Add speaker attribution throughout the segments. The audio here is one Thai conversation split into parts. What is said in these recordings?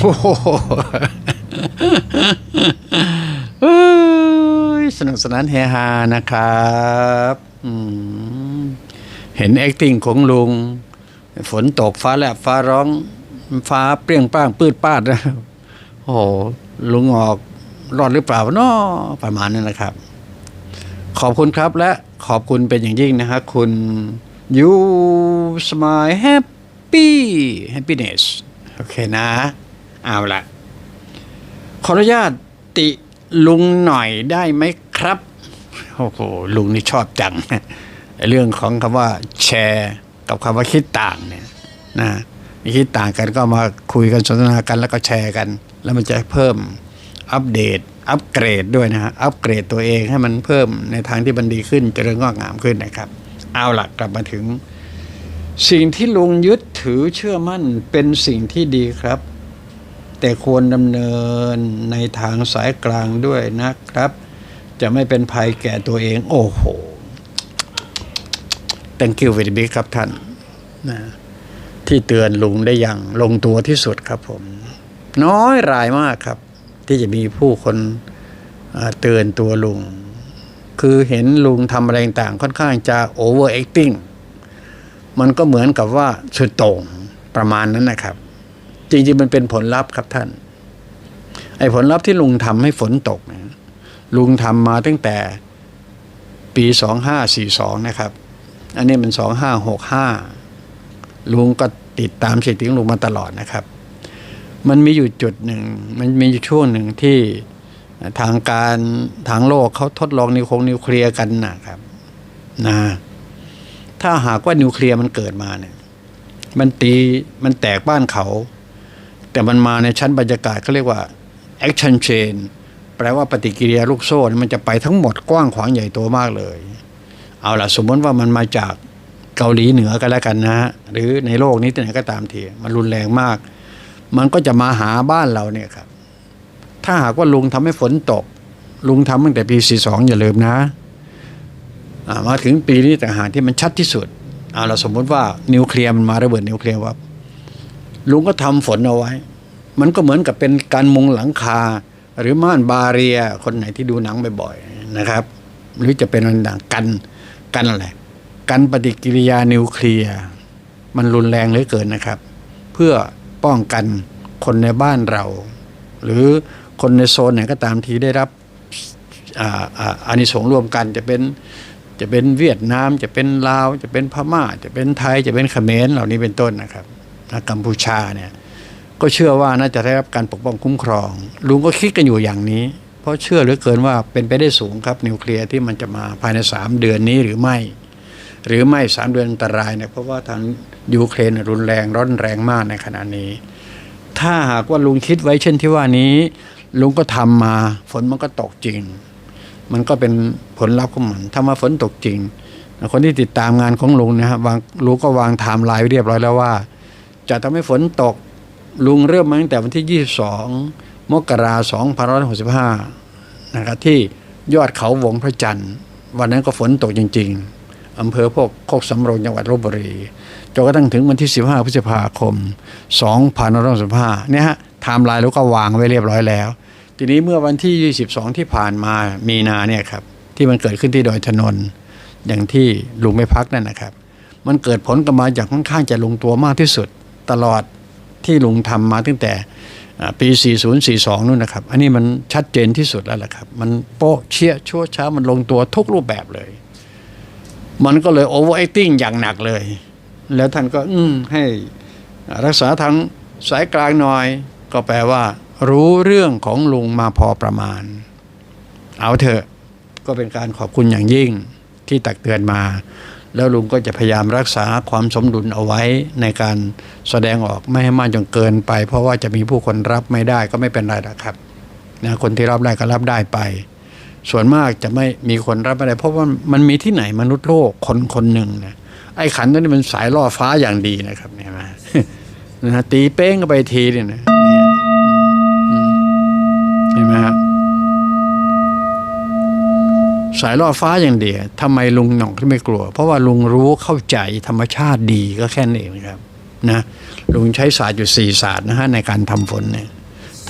Speaker 1: โอ้โหสนุกสนานเฮฮานะครับเห็น acting ของลุง ฝนตกฟ้าแลบฟ้าร้อง ฟ้าเปรี้ยงป้างปืดปาดนะโอ้โหลุงออกรอดหรือเปล่าเนาะประมาณนั้นนะครับ ขอบคุณครับและขอบคุณเป็นอย่างยิ่งนะฮะคุณ you smile happy happiness โอเคนะ เอาละขออนุญาตติลุงหน่อยได้ไหมครับ โอ้โห ลุงนี่ชอบจัง เรื่องของคำว่าแชร์กับคำว่าคิดต่างเนี่ยนะคิดต่างกันก็มาคุยกันสนทนากันแล้วก็แชร์กัน แล้วมันจะเพิ่มอัปเดต อัปเกรดด้วยนะฮะอัปเกรดตัวเองให้มันเพิ่มในทางที่มันดีขึ้นเจริญงอกงามขึ้นนะครับ เอาละกลับมาถึง สิ่งที่ลุงยึดถือเชื่อมั่นเป็นสิ่งที่ดีครับ แต่ควรดำเนินในทางสายกลางด้วยนะครับ จะไม่เป็นภัยแก่ตัวเอง โอ้โห thank you very big ครับท่านนะที่เตือนลุงได้อย่างลงตัวที่สุดครับผม น้อยรายมากครับ ที่จะมีผู้คนเตือนตัวลุง คือเห็นลุงทำอะไรต่างค่อนข้างจะ over acting มันก็เหมือนกับว่าสุดโต่งประมาณนั้นนะครับ จริงๆมันเป็นผลลัพธ์ครับท่าน ไอ้ผลลัพธ์ที่ลุงทำให้ฝนตกนะลุงทำมาตั้งแต่ปีสองห้าสี่สองนะครับ อันนี้มันสองห้าหกห้าลุงก็ติดตามสิ่งที่ลุงมาตลอดนะครับ มันมีอยู่จุดหนึ่ง มันมีอยู่ช่วงหนึ่งที่ทางการทางโลกเขาทดลองนิวคงนิวเคลียร์กันนะครับนะถ้าหากว่านิวเคลียร์มันเกิดมาเนี่ย มันตีมันแตกบ้านเขา แต่มันมาในชั้นบรรยากาศเขาเรียกว่า action chain แปลว่าปฏิกิริยาลูกโซ่มันจะไปทั้งหมดกว้างขวางใหญ่โตมากเลย เอาล่ะ สมมติว่ามันมาจากเกาหลีเหนือกันแล้วกันนะฮะหรือในโลกนี้ที่ไหนก็ตามทีมันรุนแรงมาก มันก็จะมาหาบ้านเราเนี่ยครับ ถ้าหากว่าลุงทำให้ฝนตก ลุงทำตั้งแต่ปี42อย่าลืมนะมาถึงปีนี้แต่หากที่มันชัดที่สุดเอาเราสมมติว่านิวเคลียร์มันมาระเบิดนิวเคลียร์ว่า ลุงก็ทำฝนเอาไว้ มันก็เหมือนกับเป็นการมุงหลังคา หรือม่านบาเรีย คนไหนที่ดูหนังบ่อยๆนะครับ หรือจะเป็นอะไรต่างกันกันอะไรกันปฏิกิริยานิวเคลียร์มันรุนแรงเหลือเกินนะครับ เพื่อป้องกันคนในบ้านเรา หรือคนในโซนไหนก็ตามที่ได้รับอาอ่าอานิสงส์รวมกันจะเป็นจะเป็นเวียดนาม จะเป็นลาว จะเป็นพม่า จะเป็นไทยจะเป็นเขมรเหล่านี้เป็นต้นนะครับ นะกัมพูชาเนี่ยก็เชื่อว่าน่าจะได้รับการปกป้องคุ้มครอง ลุงก็คิดกันอยู่อย่างนี้ เพราะเชื่อเหลือเกินว่าเป็นไปได้สูงครับนิวเคลียร์ที่มันจะมาภายใน 3 เดือนนี้หรือไม่ หรือไม่สามเดือนอันตรายเนี่ยเพราะว่าทางยูเครนรุนแรงร้อนแรงมากในขณะนี้ ถ้าหากว่าลุงคิดไว้เช่นที่ว่านี้ ลุงก็ทำมาฝนมันก็ตกจริง มันก็เป็นผลลัพธ์ของมันถ้ามาฝนตกจริง คนที่ติดตามงานของลุงนะครับลุงก็วางไทม์ไลน์เรียบร้อยแล้วว่า จะทำให้ฝนตกลุงเริ่มมาตั้งแต่วันที่ 22 มกราคม2565นะครับที่ยอดเขาวงพระจันทร์ วันนั้นก็ฝนตกจริง ๆอำเภอพวกโคกสำโรงจังหวัดลบบุรีจนกระทั่งถึงวันที่ 15 พฤษภาคม 2565เนี่ยฮะไทม์ไลน์เราก็วางไว้เรียบร้อยแล้ว ทีนี้เมื่อวันที่ 22 ที่ผ่านมามีนาเนี่ยครับที่มันเกิดขึ้นที่ดอยถนน อย่างที่ลุงไม่พักนั่นนะครับ มันเกิดผลกลับมาอย่างค่อนข้างจะลงตัวมากที่สุด ตลอดที่ลุงทำมาตั้งแต่ปี 4042 นู่นนะครับ อันนี้มันชัดเจนที่สุดแล้วแหละครับ มันโป๊ะเชี่ยชั่วช้ามันลงตัวทุกรูปแบบเลย มันก็เลยโอเวอร์แอคติ้งอย่างหนักเลย แล้วท่านก็อืให้รักษาทางสายกลางหน่อย ก็แปลว่า รู้เรื่องของลุงมาพอประมาณ เอาเถอะก็เป็นการขอบคุณอย่างยิ่งที่ตักเตือนมา แล้วลุงก็จะพยายามรักษาความสมดุลเอาไว้ในการแสดงออกไม่ให้มากจนเกินไป เพราะว่าจะมีผู้คนรับไม่ได้ก็ไม่เป็นไรนะครับนะคนที่รับได้ก็รับได้ไป ส่วนมากจะไม่มีคนรับไม่ได้ เพราะว่ามันมีที่ไหนมนุษย์โลกคนคนหนึ่งนะไอ้ขันตัวนี้มันสายล่อฟ้าอย่างดีนะครับเนี่ยมนะฮะตีเป้งก็ไปทีเนี่ยนะเห็นไหมครับ สายล่อฟ้าอย่างเดียวทำไมลุงหน่องที่ไม่กลัว เพราะว่าลุงรู้เข้าใจธรรมชาติดีก็แค่นั้นเองครับนะลุงใช้ศาสตร์อยู่สี่ศาสตร์นะฮะในการทำฝนเนี่ย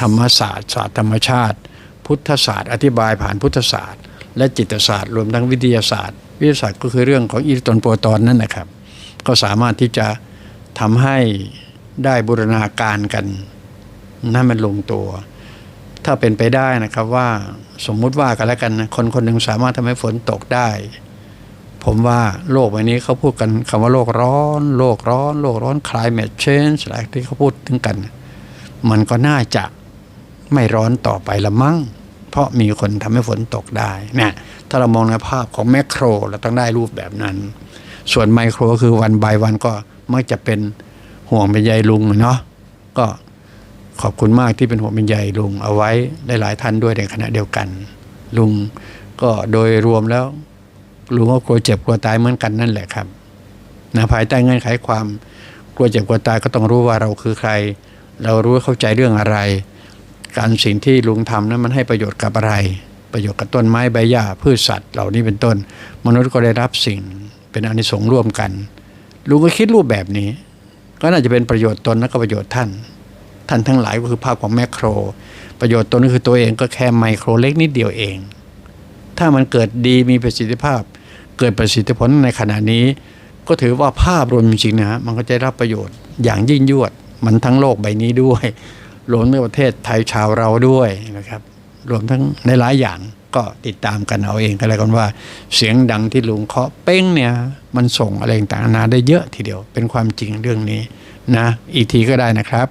Speaker 1: ธรรมศาสตร์ศาสตร์ธรรมชาติ พุทธศาสตร์ อธิบายผ่านพุทธศาสตร์ และจิตศาสตร์รวมทั้งวิทยาศาสตร์ วิทยาศาสตร์ก็คือเรื่องของอิเล็กตรอนโปรตอนนั่นนะครับ ก็สามารถที่จะทำให้ได้บูรณาการกันนั่นมันลงตัว ถ้าเป็นไปได้นะครับว่าสมมุติว่ากันแล้วกันนะคนคนหนึ่งสามารถทำให้ฝนตกได้ ผมว่าโลกใบนี้เขาพูดกันคำว่าโลกร้อน โลกร้อน โลกร้อน climate change อะไรที่เขาพูดถึงกัน มันก็น่าจะไม่ร้อนต่อไปละมั้งเพราะมีคนทำให้ฝนตกได้นี่ยถ้าเรามองในภาพของแมกโครเราต้องได้รูปแบบนั้น ส่วนไมโครคือวันบายวันก็มักจะเป็นห่วงเป็นใยลุงเนาะก็ ขอบคุณมากที่เป็นห่วงเป็นใยลุงเอาไว้หลายๆท่านด้วยในขณะเดียวกัน ลุงก็โดยรวมแล้วลุงก็กลัวเจ็บกลัวตายเหมือนกันนั่นแหละครับนะภายใต้เงื่อนไขความกลัวเจ็บกลัวตายก็ต้องรู้ว่าเราคือใคร เรารู้เข้าใจเรื่องอะไร การสิ่งที่ลุงทำนั้นมันให้ประโยชน์กับอะไร ประโยชน์กับต้นไม้ใบหญ้าพืชสัตว์ เหล่านี้เป็นต้น มนุษย์ก็ได้รับสิ่งเป็นอนิสงส์ร่วมกันลุงก็คิดรูปแบบนี้ ก็น่าจะเป็นประโยชน์ตนและก็ประโยชน์ท่าน ท่านทั้งหลายก็คือภาพของแมกโคร ประโยชน์ตัวนก็คือตัวเองก็แค่ไมโครเล็กนิดเดียวเอง ถ้ามันเกิดดีมีประสิทธิภาพ เกิดประสิทธิผลในขณะนี้ ก็ถือว่าภาพรวมจริงๆนะฮะมันก็จะรับประโยชน์อย่างยิ่งยวด มันทั้งโลกใบนี้ด้วยรวมทั้งประเทศไทยชาวเราด้วยนะครับรวมทั้งในหลายอย่างก็ติดตามกันเอาเองก็แล้วกันว่า เสียงดังที่ลุงเคาะเป้งเนี่ย มันส่งอะไรต่างๆนานาได้เยอะทีเดียวเป็นความจริงเรื่องนี้นะ อีกทีก็ได้นะครับ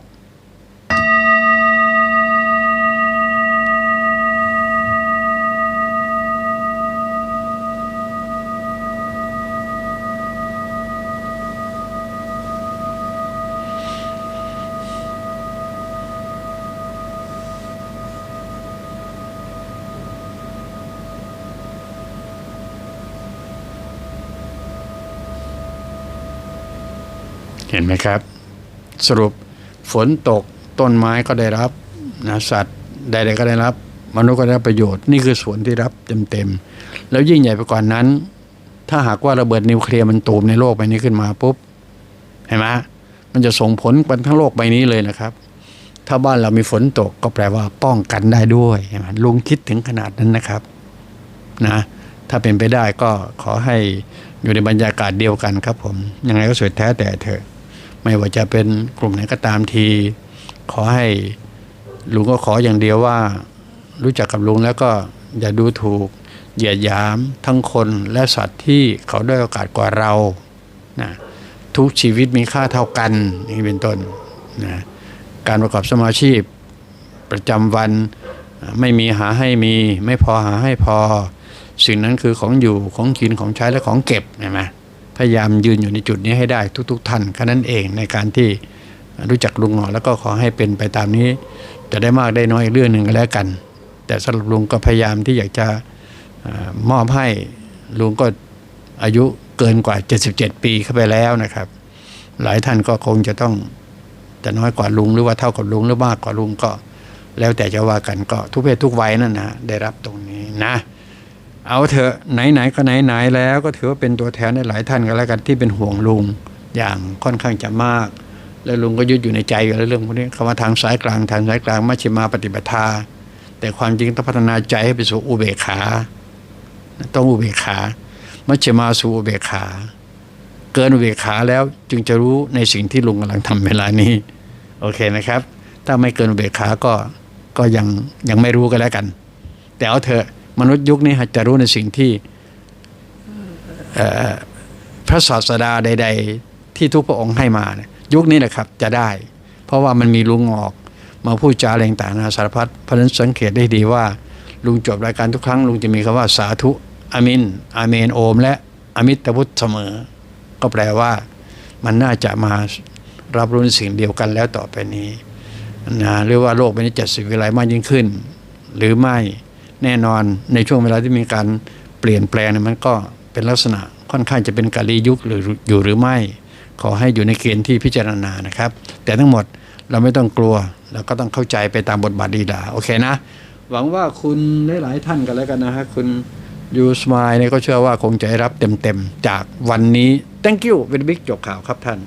Speaker 1: เห็นไหมครับ สรุปฝนตกต้นไม้ก็ได้รับนะสัตว์ใดๆก็ได้รับ มนุษย์ก็ได้ประโยชน์นี่คือส่วนที่รับเต็มๆแล้วยิ่งใหญ่ไปกว่านั้น ถ้าหากว่าระเบิดนิวเคลียร์มันตูมในโลกใบนี้ขึ้นมาปุ๊บเห็นไหมมันจะส่งผลไปทั้งโลกใบนี้เลยนะครับ ถ้าบ้านเรามีฝนตกก็แปลว่าป้องกันได้ด้วยเห็นไหมลุงคิดถึงขนาดนั้นนะครับนะถ้าเป็นไปได้ก็ขอให้อยู่ในบรรยากาศเดียวกันครับผม ยังไงก็สุดแท้แต่เถอะ ไม่ว่าจะเป็นกลุ่มไหนก็ตามที ขอให้ลุงก็ขออย่างเดียวว่า รู้จักกับลุงแล้วก็อย่าดูถูกเหยียดหยามทั้งคนและสัตว์ที่เขาได้โอกาสกว่าเรานะทุกชีวิตมีค่าเท่ากันอันี้เป็นต้นนะการประกอบสมาชีพประจำวันไม่มีหาให้มี ไม่พอหาให้พอ สิ่งนั้นคือของอยู่ของกินของใช้และของเก็บเห็นไหม พยายามยืนอยู่ในจุดนี้ให้ได้ทุก ๆ ท่านแค่นั้นเองในการที่รู้จักลุงหงอแล้วก็ขอให้เป็นไปตามนี้ จะได้มากได้น้อยเรื่องหนึ่งก็แล้วกัน แต่สำหรับลุงก็พยายามที่อยากจะอมอบให้ลุงก็อายุเกินกว่า 77 ปีเข้าไปแล้วนะครับ หลายท่านก็คงจะต้องจะน้อยกว่าลุงหรือว่าเท่ากับลุงหรือมากกว่าลุงก็ แล้วแต่จะว่ากันก็ทุกเพศทุกวัยนั่นนะได้รับตรงนี้นะ เอาเถอะไหนๆก็ไหนๆแล้วก็ถือว่าเป็นตัวแทนในหลายท่านก็แล้วกันที่เป็นห่วงลุงอย่างค่อนข้างจะมาก แล้วลุงก็ยึดอยู่ในใจอยู่แล้วเรื่องพวกนี้คำว่าทางสายกลางทางสายกลางมัชฌิมาปฏิปทา แต่ความจริงต้องพัฒนาใจให้ไปสู่อุเบกขา ต้องอุเบกขามัชฌิมาสู่อุเบกขา เกินอุเบกขาแล้วจึงจะรู้ในสิ่งที่ลุงกำลังทำเวลานี้โอเคนะครับ ถ้าไม่เกินอุเบกขาก็ก็ยังยังไม่รู้กันแล้วกัน แต่เอาเถอะ มนุษย์ยุคนี้จะรู้ในสิ่งที่พระศาสดาใด ๆ ที่ทุกพระองค์ให้มาเนี่ยยุคนี้แหละครับจะได้ เพราะว่ามันมีลุงออกมาพูดจาอะไรต่างๆนานาสารพัดเพราะฉะนั้นสังเกตได้ดีว่า ลุงจบรายการทุกครั้งลุงจะมีคำว่าสาธุอามินอาเมนโอม และอมิตรพุทธเสมอ ก็แปลว่ามันน่าจะมารับรู้ในสิ่งเดียวกันแล้วต่อไปนี้นะหรือว่าโลกใบนี้จะสิวิไลมากยิ่งขึ้น หรือไม่ แน่นอนในช่วงเวลาที่มีการเปลี่ยนแปลงเนี่ยมันก็เป็นลักษณะค่อนข้างจะเป็นกาลียุคหรืออยู่หรือไม่ ขอให้อยู่ในเกณฑ์ที่พิจารณานะครับ แต่ทั้งหมดเราไม่ต้องกลัวเราก็ต้องเข้าใจไปตามบทบาทดีดาโอเคนะ หวังว่าคุณหลายๆท่านกันแล้วกันนะฮะคุณยูสมายเนี่ยก็เชื่อว่าคงจะได้รับเต็มๆ จากวันนี้ thank you เป็นบิ๊กจบข่าวครับท่าน